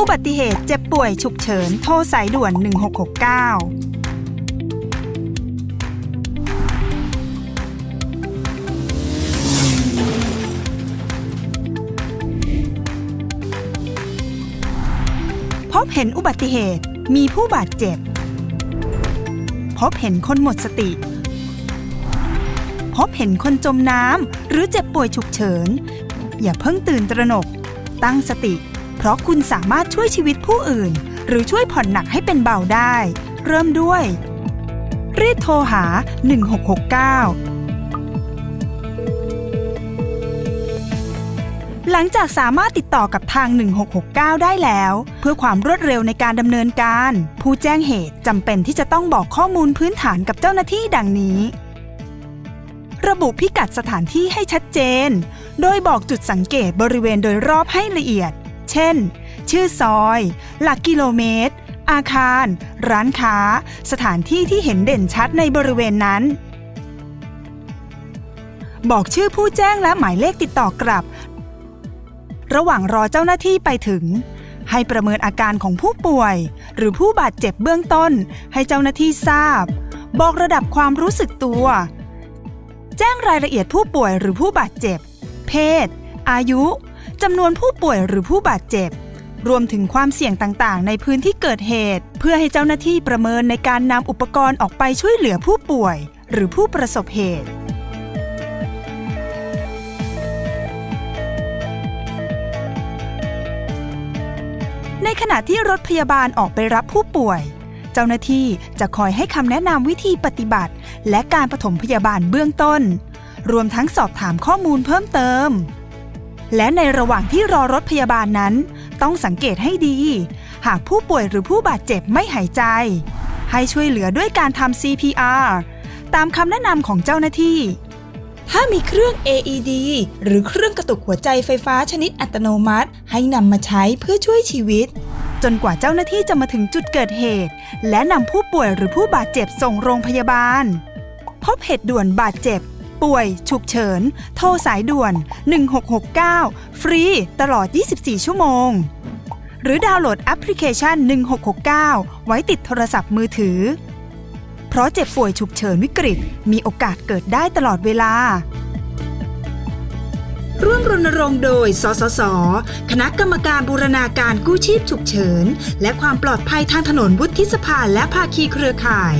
อุบัติเหตุเจ็บป่วยฉุกเฉิน โทรสายด่วน 1669พบเห็นอุบัติเหตุมีผู้บาดเจ็บ พบเห็นคนหมดสติ พบเห็นคนจมน้ำหรือเจ็บป่วยฉุกเฉิน อย่าเพิ่งตื่นตระหนก ตั้งสติ เพราะคุณสามารถช่วยชีวิตผู้อื่น หรือช่วยผ่อนหนักให้เป็นเบาได้ เริ่มด้วย รีบโทรหา 1669หลังจากสามารถติดต่อกับทาง 1669 ได้แล้ว เพื่อความรวดเร็วในการดำเนินการ ผู้แจ้งเหตุจำเป็นที่จะต้องบอกข้อมูลพื้นฐานกับเจ้าหน้าที่ดังนี้ ระบุพิกัดสถานที่ให้ชัดเจน โดยบอกจุดสังเกตบริเวณโดยรอบให้ละเอียด เช่น ชื่อซอย หลักกิโลเมตร อาคาร ร้านค้า สถานที่ที่เห็นเด่นชัดในบริเวณนั้น บอกชื่อผู้แจ้งและหมายเลขติดต่อกลับ ระหว่างรอเจ้าหน้าที่ไปถึง ให้ประเมินอาการของผู้ป่วย หรือผู้บาดเจ็บเบื้องต้น ให้เจ้าหน้าที่ทราบ บอกระดับความรู้สึกตัว แจ้งรายละเอียดผู้ป่วยหรือผู้บาดเจ็บ เพศ อายุ จำนวนผู้ป่วยหรือผู้บาดเจ็บ รวมถึงความเสี่ยงต่างๆ ในพื้นที่เกิดเหตุ เพื่อให้เจ้าหน้าที่ประเมินในการนำอุปกรณ์ออกไปช่วยเหลือผู้ป่วย หรือผู้ประสบเหตุในขณะที่รถพยาบาลออกไปรับผู้ป่วย เจ้าหน้าที่จะคอยให้คำแนะนำวิธีปฏิบัติ และการปฐมพยาบาลเบื้องต้น รวมทั้งสอบถามข้อมูลเพิ่มเติม และในระหว่างที่รอรถพยาบาลนั้น ต้องสังเกตให้ดี หากผู้ป่วยหรือผู้บาดเจ็บไม่หายใจ ให้ช่วยเหลือด้วยการทำ CPR ตามคำแนะนำของเจ้าหน้าที่ ถ้ามีเครื่อง AED หรือเครื่องกระตุกหัวใจไฟฟ้าชนิดอัตโนมัติ ให้นำมาใช้เพื่อช่วยชีวิต จนกว่าเจ้าหน้าที่จะมาถึงจุดเกิดเหตุ และนำผู้ป่วยหรือผู้บาดเจ็บส่งโรงพยาบาล พบเหตุด่วนบาดเจ็บ ป่วย ฉุกเฉิน โทรสายด่วน 1669 ฟรีตลอด 24 ชั่วโมง หรือดาวน์โหลดแอปพลิเคชัน 1669 ไว้ติดโทรศัพท์มือถือ เพราะเจ็บป่วยฉุกเฉินวิกฤต มีโอกาสเกิดได้ตลอดเวลา ร่วมรณรงค์โดย สสส คณะกรรมการบูรณาการกู้ชีพฉุกเฉิน และความปลอดภัยทางถนนวุฒิสภาและภาคีเครือข่าย